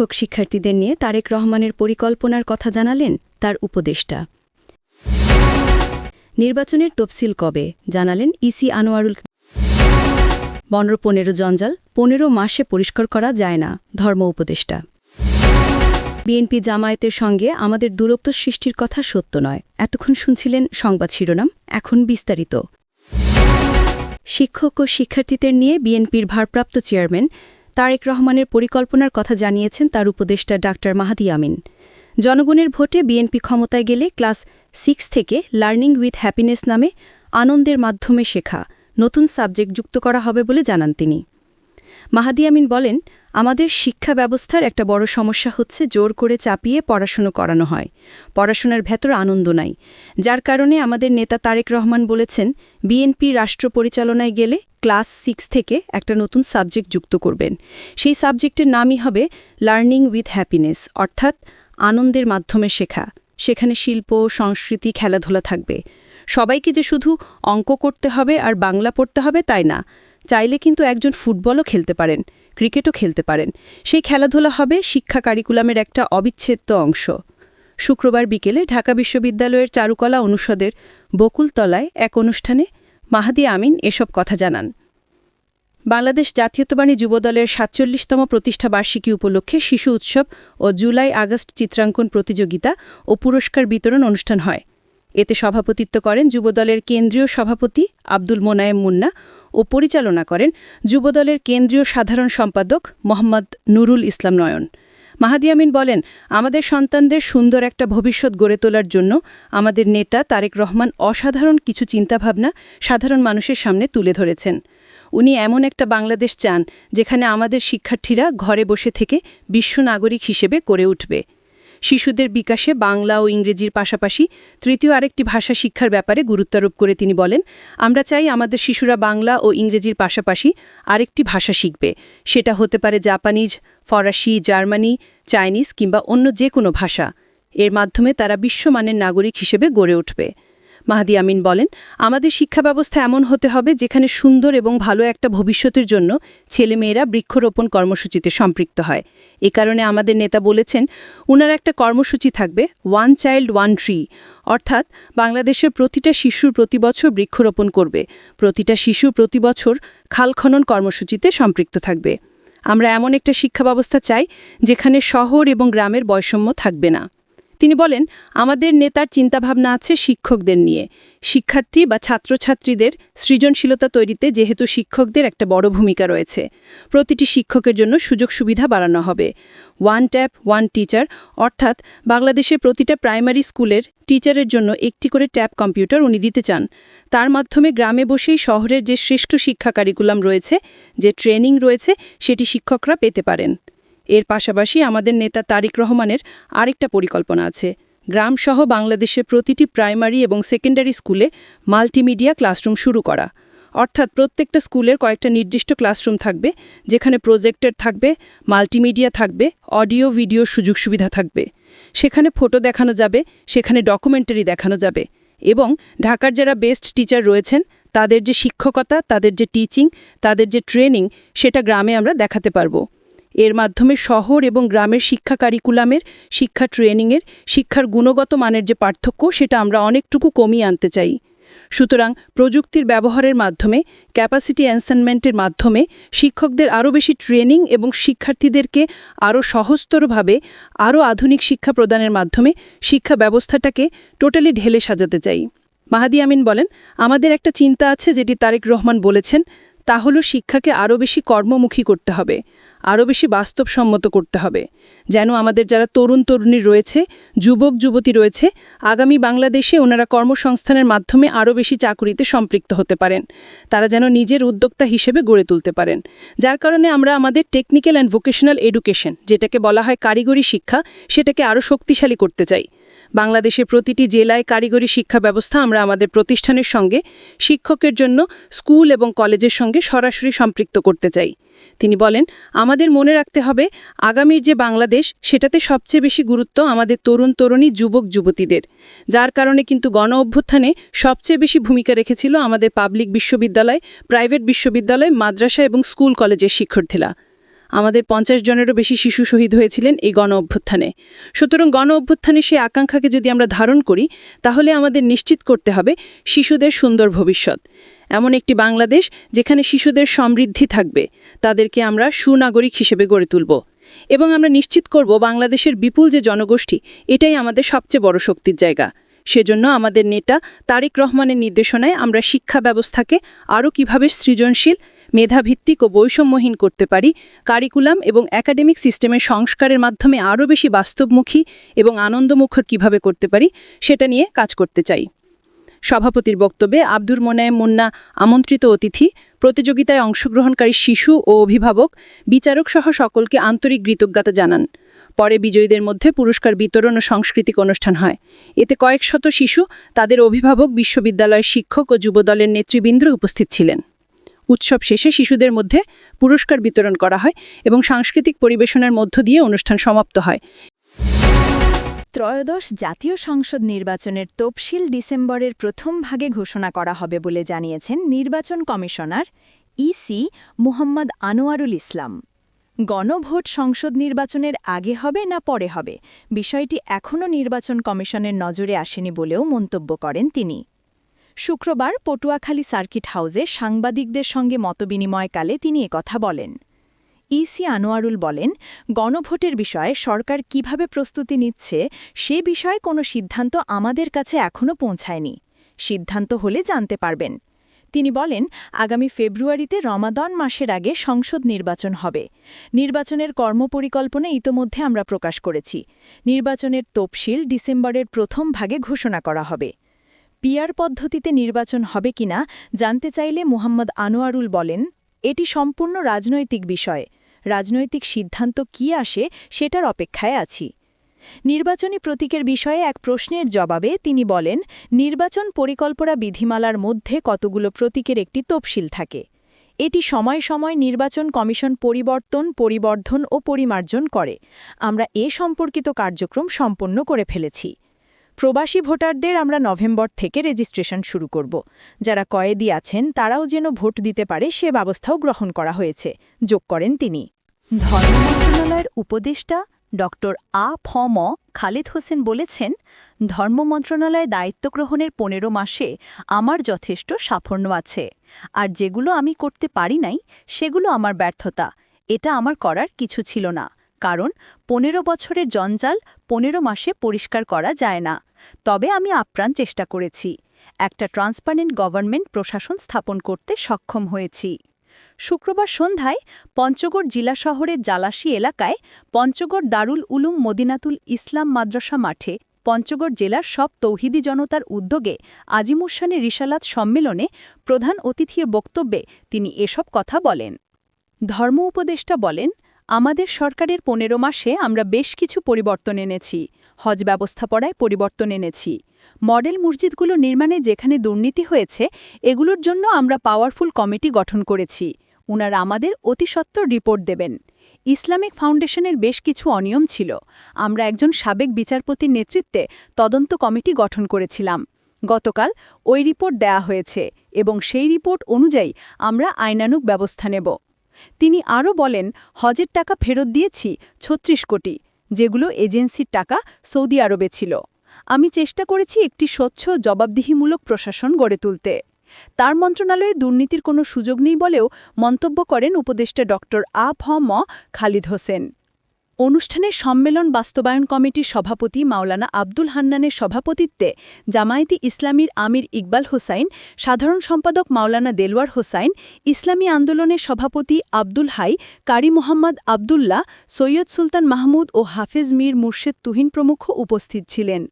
শিক্ষক শিক্ষার্থীদের নিয়ে তারেক রহমানের পরিকল্পনার কথা জানালেন তার উপদেষ্টা। নির্বাচনের তফসিল কবে? জানালেন ইসি আনোয়ারুল পনেরো পনেরো জঞ্জাল, পনেরো মাসে পরিষ্কার করা যায় না, ধর্ম উপদেষ্টা। বিএনপি জামায়াতের সঙ্গে আমাদের দূরত্ব সৃষ্টির কথা সত্য নয়। এতক্ষণ শুনছিলেন সংবাদ শিরোনাম, এখন বিস্তারিত। শিক্ষক ও শিক্ষার্থীদের নিয়ে বিএনপির ভারপ্রাপ্ত চেয়ারম্যান তারেক রহমানের পরিকল্পনার কথা জানিয়েছেন তার উপদেষ্টা ডাক্তার মাহাদি আমিন। জনগণের ভোটে বিএনপি ক্ষমতায় গেলে ক্লাস সিক্স থেকে লার্নিং উইথ হ্যাপিনেস নামে আনন্দের মাধ্যমে শেখা, নতুন সাবজেক্ট যুক্ত করা হবে বলে জানান তিনি। মাহাদি আমিন বলেন আমাদের শিক্ষা ব্যবস্থার একটা বড় সমস্যা হচ্ছে জোর করে চাপিয়ে পড়াশুনো করানো হয়। পড়াশোনার ভেতর আনন্দ নাই। যার কারণে আমাদের নেতা তারেক রহমান বলেছেন, বিএনপি রাষ্ট্র পরিচালনায় গেলে ক্লাস সিক্স থেকে একটা নতুন সাবজেক্ট যুক্ত করবেন। সেই সাবজেক্টের নামই হবে লার্নিং উইথ হ্যাপিনেস, অর্থাৎ আনন্দের মাধ্যমে শেখা। সেখানে শিল্প, সংস্কৃতি, খেলাধুলা থাকবে। সবাইকে যে শুধু অঙ্ক করতে হবে আর বাংলা পড়তে হবে তাই না? চাইলে কিন্তু একজন ফুটবলও খেলতে পারেন। ক্রিকেটও খেলতে পারেন। সেই খেলাধুলা হবে শিক্ষা কারিকুলামের একটা অবিচ্ছেদ্য অংশ। শুক্রবার বিকেলে ঢাকা বিশ্ববিদ্যালয়ের চারুকলা অনুষদের বকুলতলায় এক অনুষ্ঠানে মাহাদি আমিন এসব কথা জানান। বাংলাদেশ জাতীয়তাবাণী যুবদলের সাতচল্লিশতম প্রতিষ্ঠা বার্ষিকী উপলক্ষে শিশু উৎসব ও জুলাই আগস্ট চিত্রাঙ্কন প্রতিযোগিতা ও পুরস্কার বিতরণ অনুষ্ঠান হয়। এতে সভাপতিত্ব করেন যুবদলের কেন্দ্রীয় সভাপতি আব্দুল মোনায়েম মুন্না ও পরিচালনা করেন যুবদলের কেন্দ্রীয় সাধারণ সম্পাদক মোহাম্মদ নুরুল ইসলাম নয়ন। মাহাদি আমিন বলেন, আমাদের সন্তানদের সুন্দর একটা ভবিষ্যৎ গড়ে তোলার জন্য আমাদের নেতা তারেক রহমান অসাধারণ কিছু চিন্তাভাবনা সাধারণ মানুষের সামনে তুলে ধরেছেন। উনি এমন একটা বাংলাদেশ চান যেখানে আমাদের শিক্ষার্থীরা ঘরে বসে থেকে বিশ্ব নাগরিক হিসেবে করে উঠবে। শিশুদের বিকাশে বাংলা ও ইংরেজির পাশাপাশি তৃতীয় আরেকটি ভাষা শিক্ষার ব্যাপারে গুরুত্বারোপ করে তিনি বলেন, আমরা চাই আমাদের শিশুরা বাংলা ও ইংরেজির পাশাপাশি আরেকটি ভাষা শিখবে। সেটা হতে পারে জাপানিজ, ফরাসি, জার্মানি, চাইনিজ কিংবা অন্য যে কোনো ভাষা। এর মাধ্যমে তারা বিশ্বমানের নাগরিক হিসেবে গড়ে উঠবে। মাহাদি আমিন বলেন, আমাদের শিক্ষা ব্যবস্থা এমন হতে হবে যেখানে সুন্দর এবং ভালো একটা ভবিষ্যতের জন্য ছেলেমেয়েরা বৃক্ষরোপণ কর্মসূচিতে সম্পৃক্ত হয়। এ কারণে আমাদের নেতা বলেছেন, উনার একটা কর্মসূচি থাকবে ওয়ান চাইল্ড ওয়ান ট্রি অর্থাৎ বাংলাদেশের প্রতিটা শিশুর প্রতি বছর বৃক্ষরোপণ করবে। প্রতিটা শিশু প্রতি বছর খাল খনন কর্মসূচিতে সম্পৃক্ত থাকবে। আমরা এমন একটা শিক্ষা ব্যবস্থা চাই যেখানে শহর এবং গ্রামের বৈষম্য থাকবে না। তিনি বলেন, আমাদের নেতার চিন্তাভাবনা আছে শিক্ষকদের নিয়ে। শিক্ষার্থী বা ছাত্রছাত্রীদের সৃজনশীলতা তৈরিতে যেহেতু শিক্ষকদের একটা বড় ভূমিকা রয়েছে। প্রতিটি শিক্ষকের জন্য সুযোগ সুবিধা বাড়ানো হবে। ওয়ান ট্যাপ, ওয়ান টিচার, অর্থাৎ বাংলাদেশের প্রতিটা প্রাইমারি স্কুলের টিচারের জন্য একটি করে ট্যাপ কম্পিউটার উনি দিতে চান। তার মাধ্যমে গ্রামে বসেই শহরের যে শ্রেষ্ঠ শিক্ষা কারিকুলাম রয়েছে, যে ট্রেনিং রয়েছে, সেটি শিক্ষকরা পেতে পারেন। এর পাশাপাশি আমাদের নেতা তারিক রহমানের আরেকটা পরিকল্পনা আছে। গ্রামসহ বাংলাদেশের প্রতিটি প্রাইমারি এবং সেকেন্ডারি স্কুলে মাল্টিমিডিয়া ক্লাসরুম শুরু করা। অর্থাৎ প্রত্যেকটা স্কুলের কয়েকটা নির্দিষ্ট ক্লাসরুম থাকবে, যেখানে প্রজেক্টর থাকবে, মাল্টিমিডিয়া থাকবে, অডিও ভিডিও সুযোগ সুবিধা থাকবে। সেখানে ফটো দেখানো যাবে, সেখানে ডকুমেন্টারি দেখানো যাবে। এবং ঢাকার যারা বেস্ট টিচার রয়েছেন, তাদের যে শিক্ষকতা, তাদের যে টিচিং, তাদের যে ট্রেনিং, সেটা গ্রামে আমরা দেখাতে পারব। এর মাধ্যমে শহর এবং গ্রামের শিক্ষা কারিকুলামের, শিক্ষা ট্রেনিংয়ের, শিক্ষার গুণগত মানের যে পার্থক্য, সেটা আমরা অনেকটুকু কমিয়ে আনতে চাই। সুতরাং প্রযুক্তির ব্যবহারের মাধ্যমে ক্যাপাসিটি অ্যানসেনমেন্টের মাধ্যমে শিক্ষকদের আরও বেশি ট্রেনিং এবং শিক্ষার্থীদেরকে আরও সহজতরভাবে, আরও আধুনিক শিক্ষা প্রদানের মাধ্যমে শিক্ষা ব্যবস্থাটাকে টোটালি ঢেলে সাজাতে চাই। মাহাদি আমিন বলেন, আমাদের একটা চিন্তা আছে যেটি তারেক রহমান বলেছেন তা হলো শিক্ষাকে আরও বেশি কর্মমুখী করতে হবে আরও বেশি বাস্তবসম্মত করতে হবে। যেন আমাদের যারা তরুণ তরুণী রয়েছে, যুবক যুবতী রয়েছে, আগামী বাংলাদেশে ওনারা কর্মসংস্থানের মাধ্যমে আরও বেশি চাকুরিতে সম্পৃক্ত হতে পারেন। তারা যেন নিজের উদ্যোক্তা হিসেবে গড়ে তুলতে পারেন। যার কারণে আমরা আমাদের টেকনিক্যাল অ্যান্ড ভোকেশনাল এডুকেশন যেটাকে বলা হয় কারিগরি শিক্ষা, সেটাকে আরও শক্তিশালী করতে চাই। বাংলাদেশের প্রতিটি জেলায় কারিগরি শিক্ষা ব্যবস্থা আমরা আমাদের প্রতিষ্ঠানের সঙ্গে, শিক্ষকের জন্য স্কুল এবং কলেজের সঙ্গে সরাসরি সম্পৃক্ত করতে চাই। তিনি বলেন, আমাদের মনে রাখতে হবে, আগামীর যে বাংলাদেশ, সেটাতে সবচেয়ে বেশি গুরুত্ব আমাদের তরুণ তরুণী যুবক যুবতীদের। যার কারণে কিন্তু গণ অভ্যুত্থানে সবচেয়ে বেশি ভূমিকা রেখেছিল আমাদের পাবলিক বিশ্ববিদ্যালয়, প্রাইভেট বিশ্ববিদ্যালয়, মাদ্রাসা এবং স্কুল কলেজের শিক্ষার্থীরা। আমাদের পঞ্চাশ জনেরও বেশি শিশু শহীদ হয়েছিলেন এই গণ অভ্যুত্থানে। সুতরাং গণ অভ্যুত্থানে সেই আকাঙ্ক্ষাকে যদি আমরা ধারণ করি, তাহলে আমাদের নিশ্চিত করতে হবে শিশুদের সুন্দর ভবিষ্যৎ। এমন একটি বাংলাদেশ যেখানে শিশুদের সমৃদ্ধি থাকবে, তাদেরকে আমরা সুনাগরিক হিসেবে গড়ে তুলব। এবং আমরা নিশ্চিত করব বাংলাদেশের বিপুল যে জনগোষ্ঠী, এটাই আমাদের সবচেয়ে বড় শক্তির জায়গা। সেজন্য আমাদের নেতা তারেক রহমানের নির্দেশনায় আমরা শিক্ষা ব্যবস্থাকে আরও কীভাবে সৃজনশীল, মেধাভিত্তিক ও বৈষম্যহীন করতে পারি, কারিকুলাম এবং একাডেমিক সিস্টেমের সংস্কারের মাধ্যমে আরও বেশি বাস্তবমুখী এবং আনন্দমুখর কীভাবে করতে পারি, সেটা নিয়ে কাজ করতে চাই। সভাপতির বক্তব্যে আব্দুর মোনায়েম মুন্না আমন্ত্রিত অতিথি, প্রতিযোগিতায় অংশগ্রহণকারী শিশু ও অভিভাবক, বিচারক সহ সকলকে আন্তরিক কৃতজ্ঞতা জানান। পরে বিজয়ীদের মধ্যে পুরস্কার বিতরণ ও সাংস্কৃতিক অনুষ্ঠান হয়। এতে কয়েক শত শিশু, তাদের অভিভাবক, বিশ্ববিদ্যালয়ের শিক্ষক ও যুবদলের নেতৃবৃন্দ উপস্থিত ছিলেন। উৎসব শেষে শিশুদের মধ্যে পুরস্কার বিতরণ করা হয় এবং সাংস্কৃতিক পরিবেশনের মধ্য দিয়ে অনুষ্ঠান সমাপ্ত হয়। ত্রয়োদশ জাতীয় সংসদ নির্বাচনের তফসিল ডিসেম্বরের প্রথম ভাগে ঘোষণা করা হবে বলে জানিয়েছেন নির্বাচন কমিশনার ইসি মুহম্মদ আনোয়ারুল ইসলাম। গণভোট সংসদ নির্বাচনের আগে হবে না পরে হবে? বিষয়টি এখনও নির্বাচন কমিশনের নজরে আসেনি বলেও মন্তব্য করেন তিনি। শুক্রবার পটুয়াখালী সার্কিট হাউসে সাংবাদিকদের সঙ্গে মতবিনিময়কালে তিনি একথা বলেন। ইসি আনোয়ারুল বলেন, গণভোটের বিষয়ে সরকার কীভাবে প্রস্তুতি নিচ্ছে সে বিষয়ে কোনো সিদ্ধান্ত আমাদের কাছে এখনও পৌঁছায়নি। সিদ্ধান্ত হলে জানতে পারবেন। তিনি বলেন, আগামী ফেব্রুয়ারিতে রমাদন মাসের আগে সংসদ নির্বাচন হবে। নির্বাচনের কর্মপরিকল্পনা ইতোমধ্যে আমরা প্রকাশ করেছি। নির্বাচনের তফসিল ডিসেম্বরের প্রথম ভাগে ঘোষণা করা হবে। পিয়ার পদ্ধতিতে নির্বাচন হবে কিনা জানতে চাইলে মোহাম্মদ আনোয়ারুল বলেন, এটি সম্পূর্ণ রাজনৈতিক বিষয়। রাজনৈতিক সিদ্ধান্ত কি আসে সেটার অপেক্ষায় আছি। নির্বাচনী প্রতীকের বিষয়ে এক প্রশ্নের জবাবে তিনি বলেন, নির্বাচন পরিকল্পনা বিধিমালার মধ্যে কতগুলো প্রতীকের একটি তফসিল থাকে? এটি সময় সময় নির্বাচন কমিশন পরিবর্তন, পরিবর্ধন ও পরিমার্জন করে। আমরা এ সম্পর্কিত কার্যক্রম সম্পন্ন করে ফেলেছি। প্রবাসী ভোটারদের আমরা নভেম্বর থেকে রেজিস্ট্রেশন শুরু করব। যারা কয়েদি আছেন, তারাও যেন ভোট দিতে পারে সে ব্যবস্থাও গ্রহণ করা হয়েছে। যোগ করেন তিনি। ধর্ম মন্ত্রণালয়ের উপদেষ্টা ড আ ফ ম খালেদ হোসেন বলেছেন, ধর্ম মন্ত্রণালয়ে দায়িত্ব গ্রহণের পনেরো মাসে আমার যথেষ্ট সাফল্য আছে। আর যেগুলো আমি করতে পারি নাই, সেগুলো আমার ব্যর্থতা। এটা আমার করার কিছু ছিল না। কারণ, পনেরো বছরের জঞ্জাল পনেরো মাসে পরিষ্কার করা যায় না। তবে আমি আপ্রাণ চেষ্টা করেছি। একটা ট্রান্সপারেন্ট গভর্নমেন্ট প্রশাসন স্থাপন করতে সক্ষম হয়েছি। শুক্রবার সন্ধ্যায় পঞ্চগড় জেলা শহরের জালাশি এলাকায় পঞ্চগড় দারুল উলুম মদিনাতুল ইসলাম মাদ্রাসা মাঠে পঞ্চগড় জেলার সব তৌহিদি জনতার উদ্যোগে আজিমুসানের রিসালাত সম্মেলনে প্রধান অতিথির বক্তব্যে তিনি এসব কথা বলেন। ধর্ম উপদেষ্টা বলেন, আমাদের সরকারের পনেরো মাসে আমরা বেশ কিছু পরিবর্তন এনেছি, হজ ব্যবস্থাপনায় পরিবর্তন এনেছি। মডেল মসজিদগুলো নির্মাণে যেখানে দুর্নীতি হয়েছে, এগুলোর জন্য আমরা পাওয়ারফুল কমিটি গঠন করেছি। উনারা আমাদের অতিসত্বর রিপোর্ট দেবেন। ইসলামিক ফাউন্ডেশনের বেশ কিছু অনিয়ম ছিল। আমরা একজন সাবেক বিচারপতির নেতৃত্বে তদন্ত কমিটি গঠন করেছিলাম। গতকাল ওই রিপোর্ট দেয়া হয়েছে এবং সেই রিপোর্ট অনুযায়ী আমরা আইনানুক ব্যবস্থা নেব। তিনি আরও বলেন, হজের টাকা ফেরত দিয়েছি ছত্রিশ কোটি, যেগুলো এজেন্সির টাকা সৌদি আরবে ছিল। আমি চেষ্টা করেছি একটি স্বচ্ছ, জবাবদিহিমূলক প্রশাসন গড়ে তুলতে। তার মন্ত্রণালয়ে দুর্নীতির কোনো সুযোগ নেই বলেও মন্তব্য করেন উপদেষ্টা ড আ ফ ম খালিদ হোসেন। অনুষ্ঠানে সম্মেলন বাস্তবায়ন কমিটির সভাপতি মাওলানা আব্দুল হান্নানের সভাপতিত্বে জামায়াতি ইসলামীর আমির ইকবাল হোসাইন, সাধারণ সম্পাদক মাওলানা দেলওয়ার হোসাইন, ইসলামী আন্দোলনের সভাপতি আব্দুল হাই, কারি মোহাম্মদ আবদুল্লাহ, সৈয়দ সুলতান মাহমুদ ও হাফেজ মীর মুর্শেদ তুহিন প্রমুখ উপস্থিত ছিলেন।